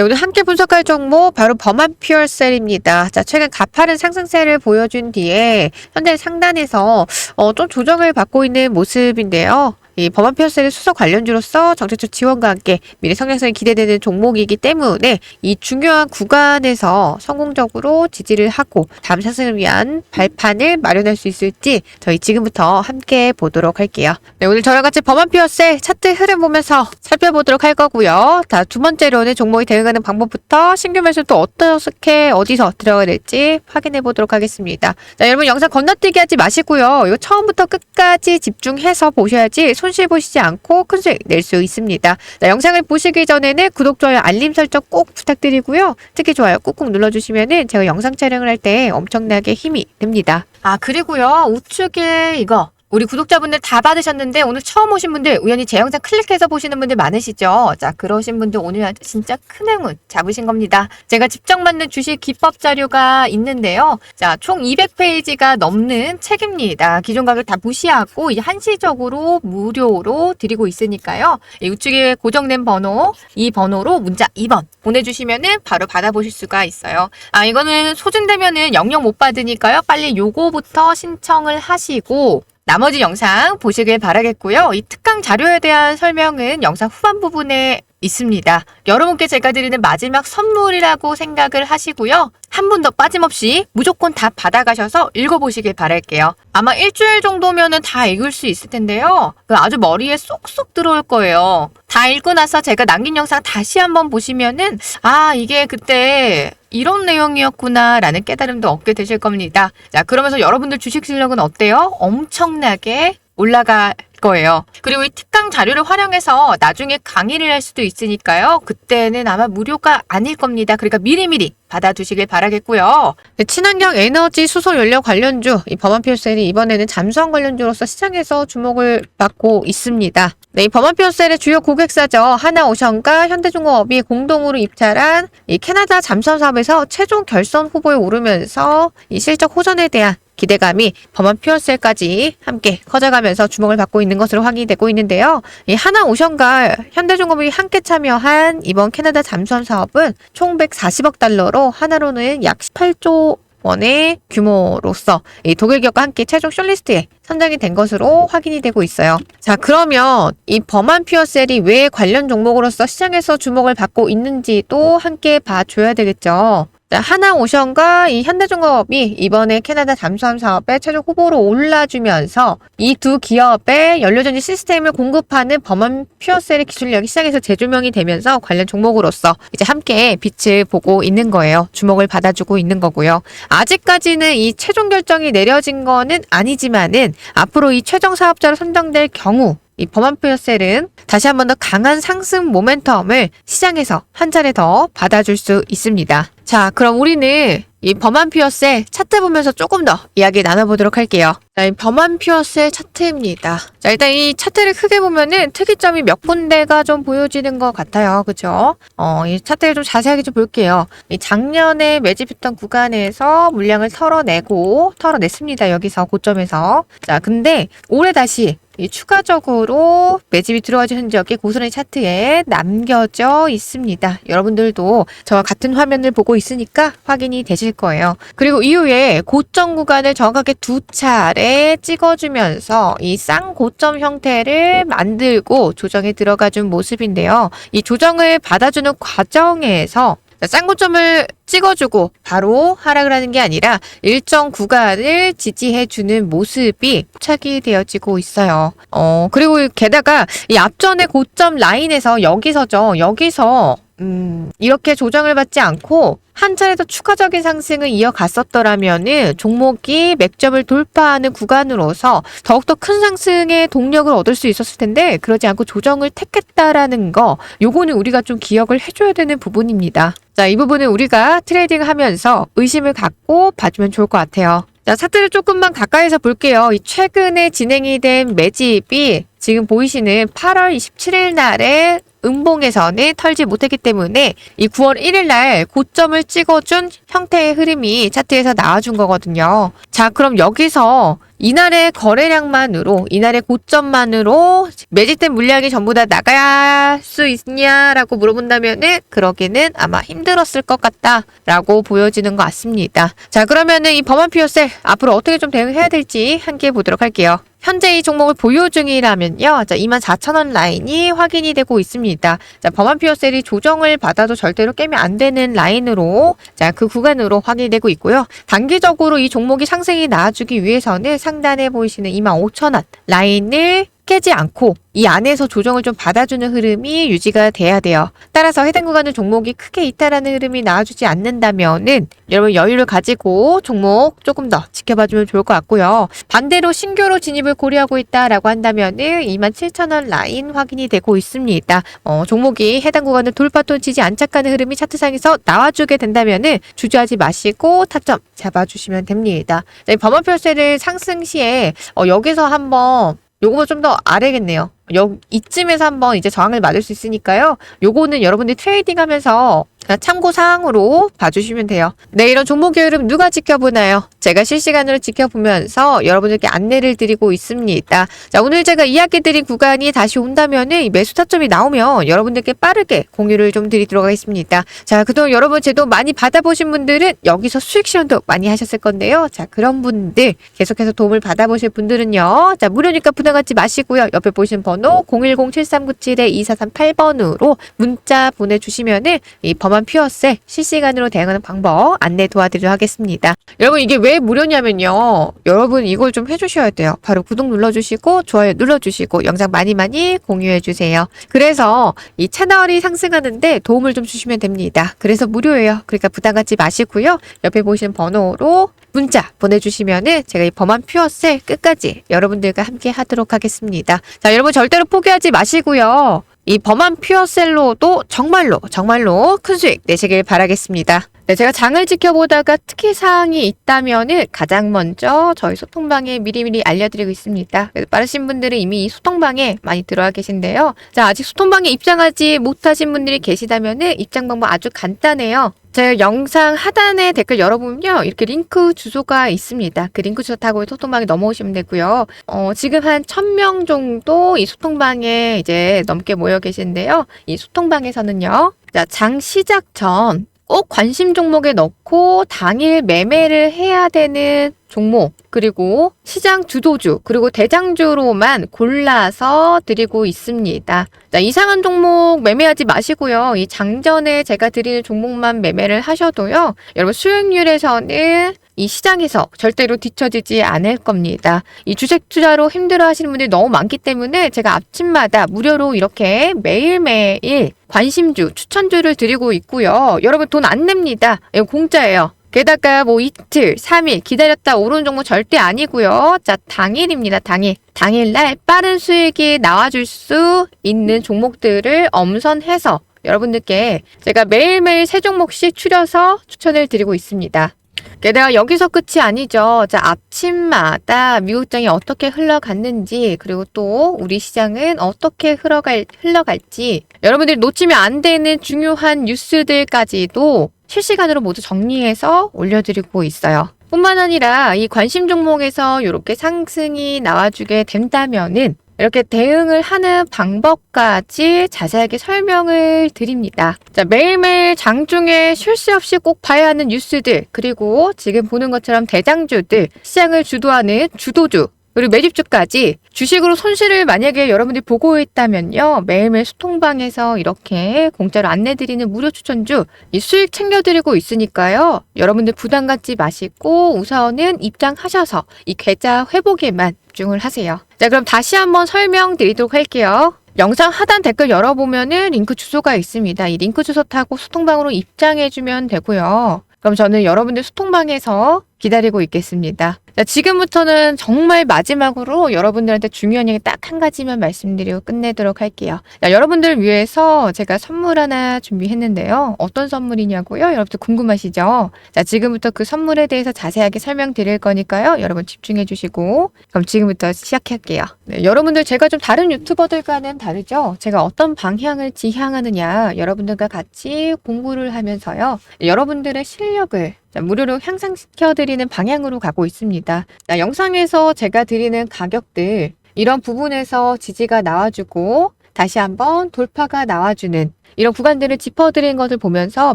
네, 오늘 함께 분석할 종목 바로 범한 퓨얼셀입니다. 자, 최근 가파른 상승세를 보여준 뒤에 현재 상단에서 어, 좀 조정을 받고 있는 모습인데요. 이 범한 퓨얼셀의 수석 관련주로서 정책적 지원과 함께 미래 성장성이 기대되는 종목이기 때문에 이 중요한 구간에서 성공적으로 지지를 하고 다음 상승을 위한 발판을 마련할 수 있을지 저희 지금부터 함께 보도록 할게요. 네, 오늘 저랑 같이 범한 퓨얼셀 차트 흐름 보면서 살펴보도록 할 거고요. 자, 두 번째로는 종목이 대응하는 방법부터 신규 매수 또 어떻게 어디서 들어가야 될지 확인해 보도록 하겠습니다. 자, 여러분 영상 건너뛰기 하지 마시고요. 이거 처음부터 끝까지 집중해서 보셔야지 손실 보시지 않고 큰 수익 낼 수 있습니다. 자, 영상을 보시기 전에는 구독, 좋아요, 알림 설정 꼭 부탁드리고요. 특히 좋아요 꾹꾹 눌러주시면은 제가 영상 촬영을 할 때 엄청나게 힘이 됩니다. 아, 그리고요. 우측에 이거 우리 구독자분들 다 받으셨는데 오늘 처음 오신 분들 우연히 제 영상 클릭해서 보시는 분들 많으시죠? 자 그러신 분들 오늘 진짜 큰 행운 잡으신 겁니다. 제가 직접 만든 주식 기법 자료가 있는데요. 자총 200페이지가 넘는 책입니다. 기존 가격 다 무시하고 이제 한시적으로 무료로 드리고 있으니까요. 이 우측에 고정된 번호 이 번호로 문자 2번 보내주시면은 바로 받아보실 수가 있어요. 아 이거는 소진되면은 영영 못 받으니까요. 빨리 요거부터 신청을 하시고 나머지 영상 보시길 바라겠고요. 이 특강 자료에 대한 설명은 영상 후반 부분에 있습니다. 여러분께 제가 드리는 마지막 선물이라고 생각을 하시고요. 한 분도 빠짐없이 무조건 다 받아가셔서 읽어보시길 바랄게요. 아마 일주일 정도면은 다 읽을 수 있을 텐데요. 그 아주 머리에 쏙쏙 들어올 거예요. 다 읽고 나서 제가 남긴 영상 다시 한번 보시면은 아 이게 그때 이런 내용이었구나 라는 깨달음도 얻게 되실 겁니다. 자 그러면서 여러분들 주식 실력은 어때요? 엄청나게 올라갈 거예요. 그리고 이 특강 자료를 활용해서 나중에 강의를 할 수도 있으니까요. 그때는 아마 무료가 아닐 겁니다. 그러니까 미리미리 받아두시길 바라겠고요. 네, 친환경 에너지 수소 연료 관련주 이 범한 피오셀이 이번에는 잠수함 관련주로서 시장에서 주목을 받고 있습니다. 네, 이 범한 피오셀의 주요 고객사죠. 하나오션과 현대중공업이 공동으로 입찰한 이 캐나다 잠수함 사업에서 최종 결선 후보에 오르면서 이 실적 호전에 대한 기대감이 범한 퓨어셀까지 함께 커져가면서 주목을 받고 있는 것으로 확인되고 있는데요. 이 하나 오션과 현대중공업이 함께 참여한 이번 캐나다 잠수함 사업은 총 140억 달러로 하나로는 약 18조 원의 규모로서 이 독일 기업과 함께 최종 숏리스트에 선정이 된 것으로 확인이 되고 있어요. 자, 그러면 이 범한 퓨어셀이 왜 관련 종목으로서 시장에서 주목을 받고 있는지도 함께 봐줘야 되겠죠. 하나오션과 이 현대중공업이 이번에 캐나다 잠수함 사업에 최종 후보로 올라주면서 이 두 기업의 연료전지 시스템을 공급하는 범한 퓨어셀의 기술력이 시장에서 재조명이 되면서 관련 종목으로서 이제 함께 빛을 보고 있는 거예요. 주목을 받아주고 있는 거고요. 아직까지는 이 최종 결정이 내려진 거는 아니지만은 앞으로 이 최종 사업자로 선정될 경우 이 범한 퓨어셀은 다시 한 번 더 강한 상승 모멘텀을 시장에서 한 차례 더 받아줄 수 있습니다. 자, 그럼 우리는 이 범한 퓨어셀 차트 보면서 조금 더 이야기 나눠보도록 할게요. 자, 이 범한 퓨어셀 차트입니다. 자, 일단 이 차트를 크게 보면은 특이점이 몇 군데가 좀 보여지는 것 같아요. 그죠? 어, 이 차트를 좀 자세하게 좀 볼게요. 이 작년에 매집했던 구간에서 물량을 털어내고, 털어냈습니다. 여기서 고점에서. 자, 근데 올해 다시 이 추가적으로 매집이 들어와준 흔적이 고스란히 차트에 남겨져 있습니다. 여러분들도 저와 같은 화면을 보고 있으니까 확인이 되실 거예요. 그리고 이후에 고점 구간을 정확하게 두 차례 찍어주면서 이 쌍고점 형태를 만들고 조정에 들어가준 모습인데요. 이 조정을 받아주는 과정에서 쌍고점을 찍어주고 바로 하락을 하는 게 아니라 일정 구간을 지지해주는 모습이 포착이 되어지고 있어요. 어, 그리고 게다가 이 앞전의 고점 라인에서 여기서죠. 여기서 음, 이렇게 조정을 받지 않고 한 차례 더 추가적인 상승을 이어갔었더라면은 종목이 맥점을 돌파하는 구간으로서 더욱더 큰 상승의 동력을 얻을 수 있었을 텐데 그러지 않고 조정을 택했다라는 거 요거는 우리가 좀 기억을 해줘야 되는 부분입니다. 자, 이 부분은 우리가 트레이딩 하면서 의심을 갖고 봐주면 좋을 것 같아요. 자, 차트를 조금만 가까이서 볼게요. 이 최근에 진행이 된 매집이 지금 보이시는 8월 27일 날에 음봉에서는 털지 못했기 때문에 이 9월 1일 날 고점을 찍어준 형태의 흐름이 차트에서 나와준 거거든요. 자, 그럼 여기서 이날의 거래량만으로 이날의 고점만으로 매집된 물량이 전부 다 나갈 수 있냐라고 물어본다면은 그러기는 아마 힘들었을 것 같다라고 보여지는 것 같습니다. 자 그러면은 이 범한 피어셀 앞으로 어떻게 좀 대응해야 될지 함께 보도록 할게요. 현재 이 종목을 보유 중이라면요. 자, 24,000원 라인이 확인이 되고 있습니다. 자, 범한 피어셀이 조정을 받아도 절대로 깨면 안 되는 라인으로 자, 그 구간으로 확인이 되고 있고요. 단기적으로 이 종목이 상승이 나와주기 위해서는 상 단에 보이시는 25,000원 라인을 깨지 않고 이 안에서 조정을 좀 받아주는 흐름이 유지가 돼야 돼요. 따라서 해당 구간의 종목이 크게 이탈하는 흐름이 나와주지 않는다면은 여러분 여유를 가지고 종목 조금 더 지켜봐주면 좋을 것 같고요. 반대로 신규로 진입을 고려하고 있다라고 한다면은 27,000원 라인 확인이 되고 있습니다. 어, 종목이 해당 구간을 돌파 또는 지지 안착하는 흐름이 차트상에서 나와주게 된다면은 주저하지 마시고 타점 잡아주시면 됩니다. 네, 범원별세를 상승 시에 어, 여기서 한번 요거보다 좀 더 아래겠네요. 여, 이쯤에서 한번 이제 저항을 맞을 수 있으니까요. 요거는 여러분들이 트레이딩 하면서 참고사항으로 봐주시면 돼요. 네, 이런 종목의 흐름 누가 지켜보나요? 제가 실시간으로 지켜보면서 여러분들께 안내를 드리고 있습니다. 자, 오늘 제가 이야기 드린 구간이 다시 온다면은 이 매수 타점이 나오면 여러분들께 빠르게 공유를 좀 드리도록 하겠습니다. 자, 그동안 여러분 제도 많이 받아보신 분들은 여기서 수익 실현도 많이 하셨을 건데요. 자, 그런 분들 계속해서 도움을 받아보실 분들은요. 자, 무료니까 부담 갖지 마시고요. 옆에 보 시는 번호 010-7397-2438번으로 문자 보내주시면은 이 범한 퓨어셀 실시간으로 대응하는 방법 안내 도와드리도록 하겠습니다. 여러분 이게 왜 무료냐면요. 여러분 이걸 좀 해주셔야 돼요. 바로 구독 눌러주시고 좋아요 눌러주시고 영상 많이 많이 공유해주세요. 그래서 이 채널이 상승하는데 도움을 좀 주시면 됩니다. 그래서 무료예요. 그러니까 부담 갖지 마시고요. 옆에 보시는 번호로 문자 보내주시면은 제가 이 범한 퓨어셀 끝까지 여러분들과 함께 하도록 하겠습니다. 자, 여러분 절대로 포기하지 마시고요. 이 범한 퓨어셀로도 정말로 정말로 큰 수익 내시길 바라겠습니다. 네, 제가 장을 지켜보다가 특히 사항이 있다면은 가장 먼저 저희 소통방에 미리미리 알려드리고 있습니다. 빠르신 분들은 이미 이 소통방에 많이 들어와 계신데요. 자, 아직 소통방에 입장하지 못하신 분들이 계시다면은 입장 방법 아주 간단해요. 제 영상 하단에 댓글 열어보면요. 이렇게 링크 주소가 있습니다. 그 링크 주소 타고 소통방에 넘어오시면 되고요. 어, 지금 한 1000명 정도 이 소통방에 이제 넘게 모여 계신데요. 이 소통방에서는요. 자, 장 시작 전 꼭 관심 종목에 넣고 당일 매매를 해야 되는 종목, 그리고 시장 주도주, 그리고 대장주로만 골라서 드리고 있습니다. 자, 이상한 종목 매매하지 마시고요. 이 장전에 제가 드리는 종목만 매매를 하셔도요. 여러분 수익률에서는 이 시장에서 절대로 뒤처지지 않을 겁니다. 이 주식 투자로 힘들어 하시는 분들이 너무 많기 때문에 제가 아침마다 무료로 이렇게 매일매일 관심주, 추천주를 드리고 있고요. 여러분 돈 안 냅니다. 이거 공짜예요. 게다가 뭐 이틀, 3일 기다렸다 오른 종목 절대 아니고요. 자, 당일입니다. 당일. 당일날 빠른 수익이 나와줄 수 있는 종목들을 엄선해서 여러분들께 제가 매일매일 세 종목씩 추려서 추천을 드리고 있습니다. 게다가 여기서 끝이 아니죠. 자, 아침마다 미국장이 어떻게 흘러갔는지, 그리고 또 우리 시장은 어떻게 흘러갈, 흘러갈지, 여러분들이 놓치면 안 되는 중요한 뉴스들까지도 실시간으로 모두 정리해서 올려드리고 있어요. 뿐만 아니라 이 관심 종목에서 이렇게 상승이 나와주게 된다면은 이렇게 대응을 하는 방법까지 자세하게 설명을 드립니다. 자, 매일매일 장중에 쉴 새 없이 꼭 봐야 하는 뉴스들, 그리고 지금 보는 것처럼 대장주들, 시장을 주도하는 주도주, 그리고 매집주까지 주식으로 손실을 만약에 여러분들이 보고 있다면요. 매일매일 소통방에서 이렇게 공짜로 안내드리는 무료 추천주 이 수익 챙겨드리고 있으니까요. 여러분들 부담 갖지 마시고 우선은 입장하셔서 이 계좌 회복에만 집중을 하세요. 자, 그럼 다시 한번 설명드리도록 할게요. 영상 하단 댓글 열어보면은 링크 주소가 있습니다. 이 링크 주소 타고 소통방으로 입장해주면 되고요. 그럼 저는 여러분들 소통방에서 기다리고 있겠습니다. 자, 지금부터는 정말 마지막으로 여러분들한테 중요한 얘기 딱 한 가지만 말씀드리고 끝내도록 할게요. 자, 여러분들을 위해서 제가 선물 하나 준비했는데요. 어떤 선물이냐고요? 여러분들 궁금하시죠? 자, 지금부터 그 선물에 대해서 자세하게 설명드릴 거니까요. 여러분 집중해 주시고 그럼 지금부터 시작할게요. 네, 여러분들 제가 좀 다른 유튜버들과는 다르죠? 제가 어떤 방향을 지향하느냐 여러분들과 같이 공부를 하면서요. 여러분들의 실력을 자, 무료로 향상시켜드리는 방향으로 가고 있습니다. 자, 영상에서 제가 드리는 가격들 이런 부분에서 지지가 나와주고 다시 한번 돌파가 나와주는 이런 구간들을 짚어드린 것을 보면서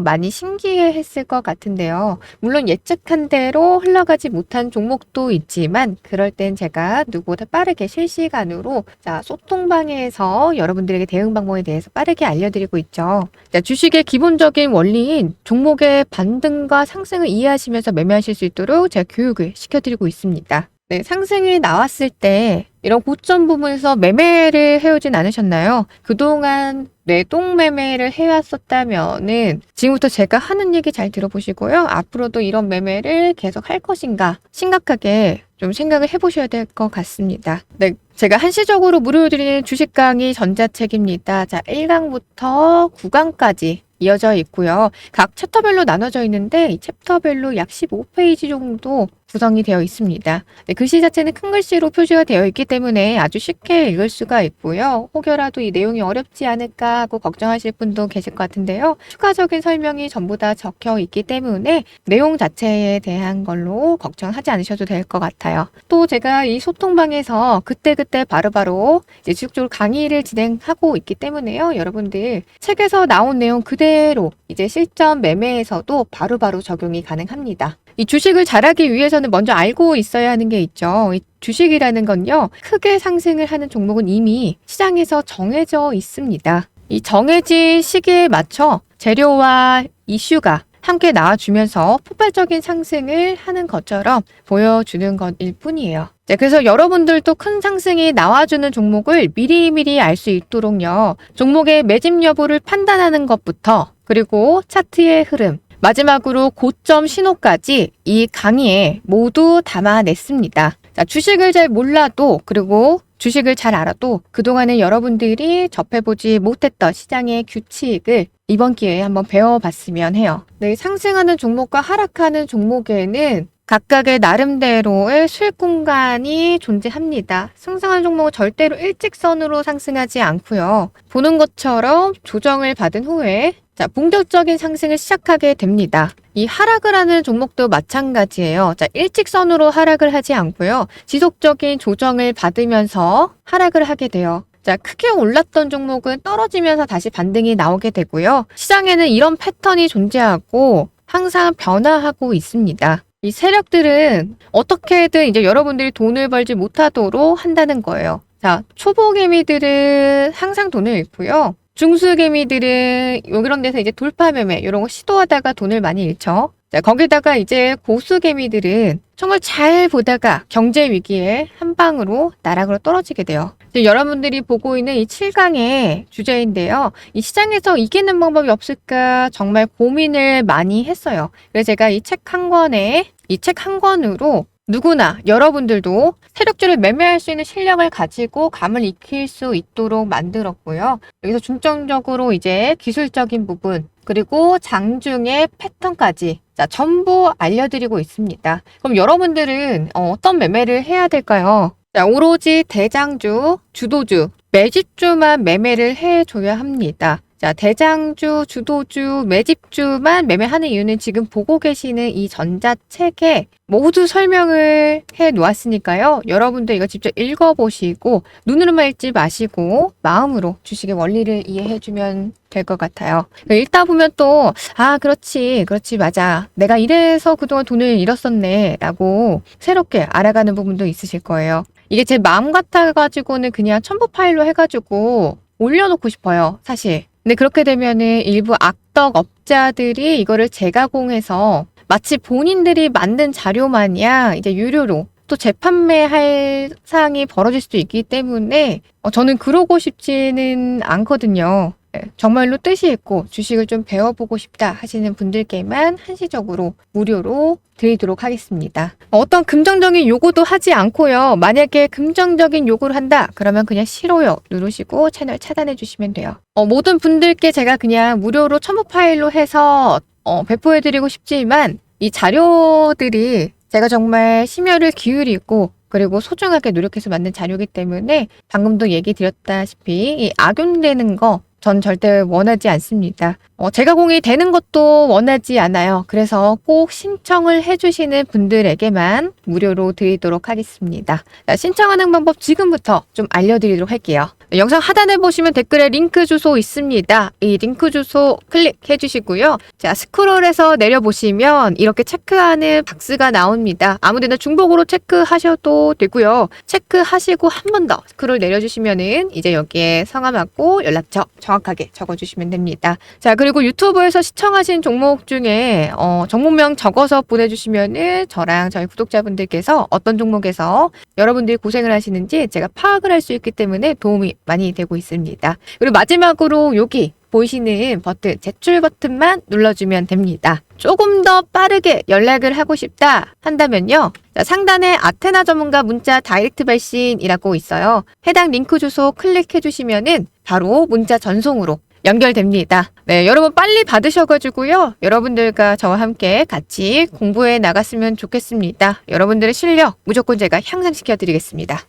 많이 신기해 했을 것 같은데요. 물론 예측한 대로 흘러가지 못한 종목도 있지만 그럴 땐 제가 누구보다 빠르게 실시간으로 자, 소통방에서 여러분들에게 대응 방법에 대해서 빠르게 알려드리고 있죠. 자, 주식의 기본적인 원리인 종목의 반등과 상승을 이해하시면서 매매하실 수 있도록 제가 교육을 시켜드리고 있습니다. 네, 상승이 나왔을 때 이런 고점 부분에서 매매를 해오진 않으셨나요? 그동안 뇌동 매매를 해왔었다면은 지금부터 제가 하는 얘기 잘 들어보시고요. 앞으로도 이런 매매를 계속 할 것인가 심각하게 좀 생각을 해보셔야 될 것 같습니다. 네, 제가 한시적으로 무료로 드리는 주식 강의 전자책입니다. 자, 1강부터 9강까지 이어져 있고요. 각 챕터별로 나눠져 있는데 이 챕터별로 약 15페이지 정도 구성이 되어 있습니다. 네, 글씨 자체는 큰 글씨로 표시가 되어 있기 때문에 아주 쉽게 읽을 수가 있고요. 혹여라도 이 내용이 어렵지 않을까 하고 걱정하실 분도 계실 것 같은데요. 추가적인 설명이 전부 다 적혀 있기 때문에 내용 자체에 대한 걸로 걱정하지 않으셔도 될 것 같아요. 또 제가 이 소통방에서 그때그때 바로바로 이제 지속적으로 강의를 진행하고 있기 때문에요. 여러분들 책에서 나온 내용 그대로 이제 실전 매매에서도 바로바로 적용이 가능합니다. 이 주식을 잘하기 위해서는 먼저 알고 있어야 하는 게 있죠. 이 주식이라는 건요, 크게 상승을 하는 종목은 이미 시장에서 정해져 있습니다. 이 정해진 시기에 맞춰 재료와 이슈가 함께 나와주면서 폭발적인 상승을 하는 것처럼 보여주는 것일 뿐이에요. 네, 그래서 여러분들도 큰 상승이 나와주는 종목을 미리미리 알 수 있도록요. 종목의 매집 여부를 판단하는 것부터 그리고 차트의 흐름, 마지막으로 고점 신호까지 이 강의에 모두 담아냈습니다. 자, 주식을 잘 몰라도 그리고 주식을 잘 알아도 그동안에 여러분들이 접해보지 못했던 시장의 규칙을 이번 기회에 한번 배워봤으면 해요. 네, 상승하는 종목과 하락하는 종목에는 각각의 나름대로의 수익 공간이 존재합니다. 상승하는 종목은 절대로 일직선으로 상승하지 않고요. 보는 것처럼 조정을 받은 후에 자, 본격적인 상승을 시작하게 됩니다. 이 하락을 하는 종목도 마찬가지예요. 자, 일직선으로 하락을 하지 않고요. 지속적인 조정을 받으면서 하락을 하게 돼요. 자, 크게 올랐던 종목은 떨어지면서 다시 반등이 나오게 되고요. 시장에는 이런 패턴이 존재하고 항상 변화하고 있습니다. 이 세력들은 어떻게든 이제 여러분들이 돈을 벌지 못하도록 한다는 거예요. 자, 초보 개미들은 항상 돈을 잃고요. 중수 개미들은 이런 데서 이제 돌파 매매 이런 거 시도하다가 돈을 많이 잃죠. 자, 거기다가 이제 고수 개미들은 정말 잘 보다가 경제 위기에 한 방으로 나락으로 떨어지게 돼요. 여러분들이 보고 있는 이 7강의 주제인데요. 이 시장에서 이기는 방법이 없을까 정말 고민을 많이 했어요. 그래서 제가 이 책 한 권에 이 책 한 권으로 누구나 여러분들도 세력주를 매매할 수 있는 실력을 가지고 감을 익힐 수 있도록 만들었고요. 여기서 중점적으로 이제 기술적인 부분 그리고 장중의 패턴까지 자, 전부 알려드리고 있습니다. 그럼 여러분들은 어, 어떤 매매를 해야 될까요? 자, 오로지 대장주, 주도주, 매집주만 매매를 해줘야 합니다. 자, 대장주, 주도주, 매집주만 매매하는 이유는 지금 보고 계시는 이 전자책에 모두 설명을 해 놓았으니까요. 여러분들 이거 직접 읽어보시고 눈으로만 읽지 마시고 마음으로 주식의 원리를 이해해 주면 될 것 같아요. 읽다 보면 또, 아, 그렇지, 그렇지, 맞아. 내가 이래서 그동안 돈을 잃었었네. 라고 새롭게 알아가는 부분도 있으실 거예요. 이게 제 마음 같아가지고는 그냥 첨부 파일로 해가지고 올려놓고 싶어요. 사실. 근데 그렇게 되면은 일부 악덕 업자들이 이거를 재가공해서 마치 본인들이 만든 자료 마냥 이제 유료로 또 재판매할 사항이 벌어질 수도 있기 때문에 어, 저는 그러고 싶지는 않거든요. 예, 정말로 뜻이 있고 주식을 좀 배워보고 싶다 하시는 분들께만 한시적으로 무료로 드리도록 하겠습니다. 어떤 긍정적인 요구도 하지 않고요. 만약에 긍정적인 요구를 한다 그러면 그냥 싫어요 누르시고 채널 차단해 주시면 돼요. 어, 모든 분들께 제가 그냥 무료로 첨부 파일로 해서 어, 배포해 드리고 싶지만 이 자료들이 제가 정말 심혈을 기울이고 그리고 소중하게 노력해서 만든 자료이기 때문에 방금도 얘기 드렸다시피 이 악용되는 거 전 절대 원하지 않습니다. 어, 제가 공이 되는 것도 원하지 않아요. 그래서 꼭 신청을 해주시는 분들에게만 무료로 드리도록 하겠습니다. 자, 신청하는 방법 지금부터 좀 알려드리도록 할게요. 네, 영상 하단에 보시면 댓글에 링크 주소 있습니다. 이 링크 주소 클릭해 주시고요. 자, 스크롤해서 내려보시면 이렇게 체크하는 박스가 나옵니다. 아무 데나 중복으로 체크하셔도 되고요. 체크하시고 한 번 더 스크롤 내려주시면은 이제 여기에 성함하고 연락처 정확하게 적어주시면 됩니다. 자, 그리고 유튜브에서 시청하신 종목 중에 어, 종목명 적어서 보내주시면은 저랑 저희 구독자분들께서 어떤 종목에서 여러분들이 고생을 하시는지 제가 파악을 할 수 있기 때문에 도움이 많이 되고 있습니다. 그리고 마지막으로 여기 보이시는 버튼, 제출 버튼만 눌러주면 됩니다. 조금 더 빠르게 연락을 하고 싶다 한다면요. 자, 상단에 아테나 전문가 문자 다이렉트 발신이라고 있어요. 해당 링크 주소 클릭해 주시면은 바로 문자 전송으로 연결됩니다. 네, 여러분 빨리 받으셔가지고요. 여러분들과 저와 함께 같이 공부해 나갔으면 좋겠습니다. 여러분들의 실력 무조건 제가 향상시켜 드리겠습니다.